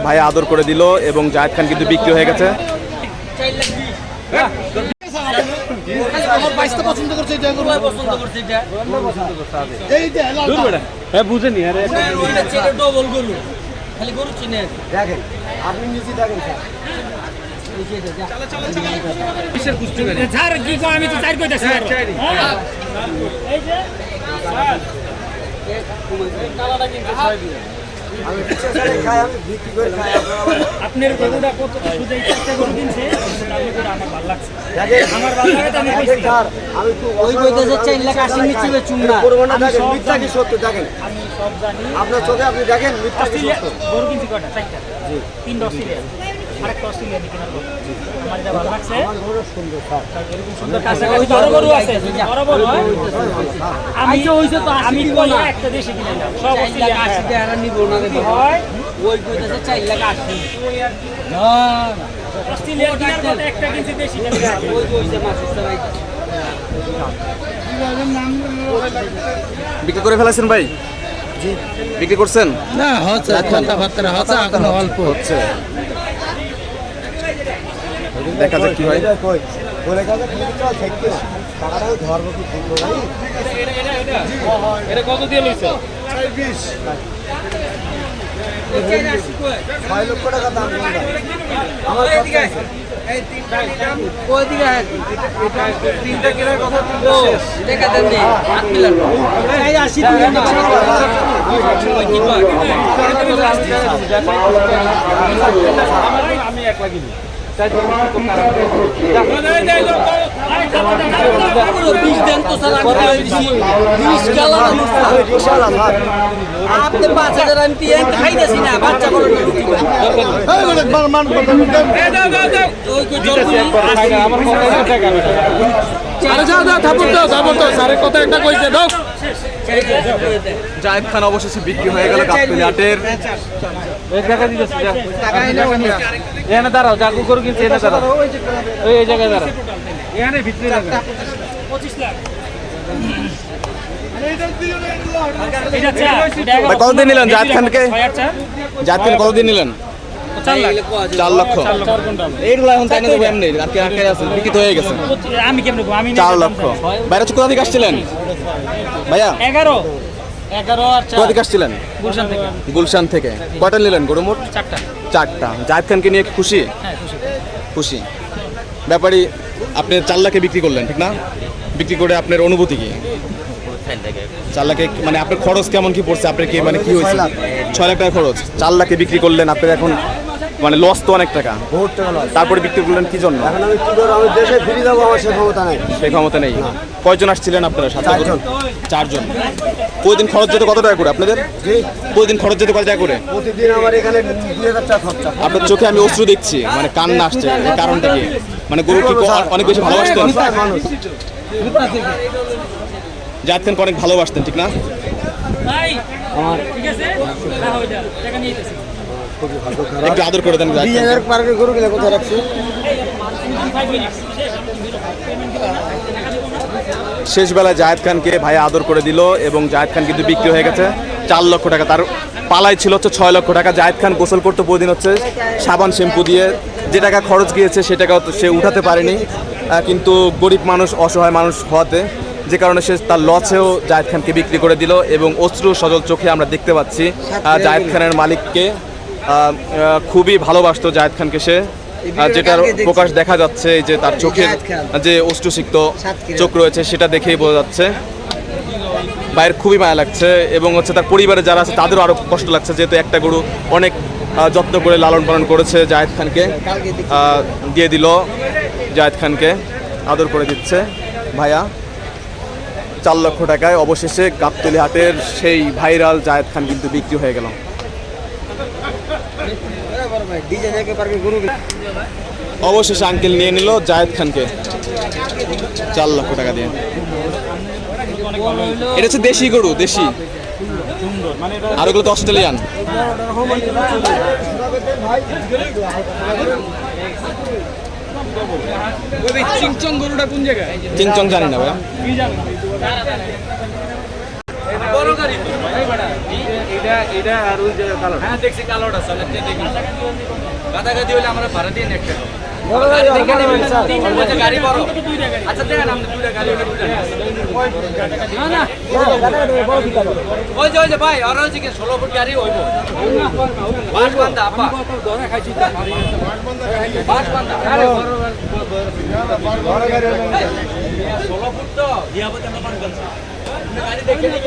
ভাই আদর করে দিল এবং জায়েদ খান কিন্তু বিক্রি হয়ে গেছে। হ্যাঁ আমি তো চার আমি পিছে ছেড়ে খাই আমি বিক্রি করে খাই। আপনার গরুটা কত সুদে চেষ্টা করে দিনছে আমার ভালো লাগছে। আমার ভালো লাগে আমি কইছি আমি খুব ওই কইতেছে চার লাখ আশি নিচে বেচুম না। করবোনা দেখেন মিথ্যা কি সত্য দেখেন? আমি সব জানি। আপনার চোখে আপনি দেখেন মিথ্যা কি সত্য? গরু কিনছি চারটা। তিনটা অস্ট্রেলিয়া আরেকটা অস্ট্রেলিয়া আমি কেনার আমার এটা ভালো লাগছে। সুন্দর এরকম সুন্দর কাছাকাছি বড় বড় আছে বড় বড় হয়। আমি আমি কই একটা দেশে কিনাইলাম সব অস্ট্রেলিয়া আশি টাকা নিব না রে হয়? ওই কইতেছে চার লাখ আশি। অস্ট্রেলিয়া কিনার কথা একটা কিনছি দেশি কিনার ওই কইছে মাসুদ ভাই বিক্রি করে ফেলেছেন ভাই? বিক্রি করছেন? না হচ্ছে কথাবার্তা হচ্ছে এখন অল্প। হচ্ছে। দেখা যাক কি হয়। কত দিয়ে লইছে ছয় লক্ষ টাকা দাম। আমার খরচা আছে। ওই দেখা দেন আশি দেন তো স্যার আমি কই দিছি আপনি পাঁচ হাজার আমি তিন খাইতেছি না বাচ্চা খান অবশেষে বিক্রি হয়ে গেল গাবতলী হাটের এখানে দাঁড়াও যা গরু কিনছে এখানে দাঁড়াও। ওই এই জায়গায় দাঁড়াও। এখানে ভিতরে পঁচিশ লাখ। এটা চা ভাই, কতদিন নিলেন? জায়েদ খানকে? জায়েদ খান কতদিন নিলেন? চার লক্ষ। এইগুলো এখন তাই না দেবো এমনি। আজকে আটকে আছে? বিক্রি হয়ে গেছে। আমি কেমন আমি চার লক্ষ। বাইরে কোথা থেকে আসছিলেন? ভাইয়া। এগারো। আসছিলেন? গুলশান থেকে। গুলশান কয়টা নিলেন গরু মোট? চারটা। জায়েদ খানকে নিয়ে খুশি? হ্যাঁ খুশি। খুশি। ব্যাপারই আপনি চার লাখে বিক্রি করলেন ঠিক না? বিক্রি করে আপনার অনুভূতি কি? চার লাখে মানে আপনার খরচ কেমন কি পড়ছে? আপনার কি মানে কি হয়েছে? ছয় লাখ টাকা খরচ। চার লাখে বিক্রি করলেন আপনার এখন মানে লস তো অনেক টাকা। বহুত টাকা লস তারপরে বিক্রি করলেন কি জন্য? এখন আমি কি করব? আমি দেশে ফিরে যাব আমার সে ক্ষমতা নাই। সেই ক্ষমতা নেই। কয়জন আসছিলেন আপনারা সাথে? করে? চারজন। প্রতিদিন খরচ যেতে কত টাকা করে আপনাদের? প্রতিদিন খরচ যেতে কত টাকা করে? প্রতিদিন আমার এখানে দুই হাজার টাকা খরচা। আপনার চোখে আমি অশ্রু দেখছি মানে কান্না আসছে কারণটা কি? মানে গরু কি অনেক বেশি ভালোবাসতেন? জাত খানকে অনেক ভালোবাসতেন ঠিক না? হয়ে একটু আদর করে দেন গরু কোথায় রাখছি ফাইভ মিনিটস শেষ বেলায় জায়েদ খানকে ভাই আদর করে দিল এবং জায়েদ খান কিন্তু বিক্রি হয়ে গেছে। চার লক্ষ টাকা তার পালাই ছিল হচ্ছে ছয় লক্ষ টাকা। জায়েদ খান গোসল করতে প্রতিদিন হচ্ছে সাবান, শ্যাম্পু দিয়ে যে টাকা খরচ গিয়েছে সে টাকা সে উঠাতে পারেনি। কিন্তু গরিব মানুষ, অসহায় মানুষ হওয়াতে যে কারণে সে তার লসেও জায়েদ খানকে বিক্রি করে দিল এবং অশ্রু সজল চোখে আমরা দেখতে পাচ্ছি। জায়েদ খানের মালিককে খুবই ভালোবাসত জায়েদ খানকে সে। যেটার প্রকাশ দেখা যাচ্ছে এই যে তার চোখের যে অষ্টুসিক্ত চোখ রয়েছে সেটা দেখেই বোঝা যাচ্ছে। ভাইয়ের খুবই মায়া লাগছে এবং হচ্ছে তার পরিবারে যারা আছে তাদেরও আরও কষ্ট লাগছে যেহেতু একটা গরু অনেক যত্ন করে লালন পালন করেছে জায়েদ খানকে। আহ, দিয়ে দিল জায়েদ খানকে আদর করে দিচ্ছে। ভাইয়া চার লক্ষ টাকায় অবশেষে গাবতলি হাটের সেই ভাইরাল জায়েদ খান কিন্তু বিক্রি হয়ে গেল। অবশেষে আঙ্কেল নিয়ে নিল জায়েদ খানকে চার লক্ষ টাকা দিয়ে। এটা হচ্ছে দেশি গরু, দেশি। আর ওগুলো তো অস্ট্রেলিয়ান। চিংচং চিংচং জানি না ভাই এটা এটা আর ওই যে কালো হ্যাঁ দেখছি কালোটা চলে দেখি গাদাগাদি হলে আমরা ভাড়া দিয়ে একটা গাড়ি বড় আচ্ছা দেখেন আপনি দুইটা গাড়ি ওই যে ওই যে ভাই ওরা হচ্ছে ষোলো ফুট গাড়ি হইব বাস বান্ধা আপা বাস বান্ধা ষোলো ফুট তো গাড়ি দেখে নিয়ে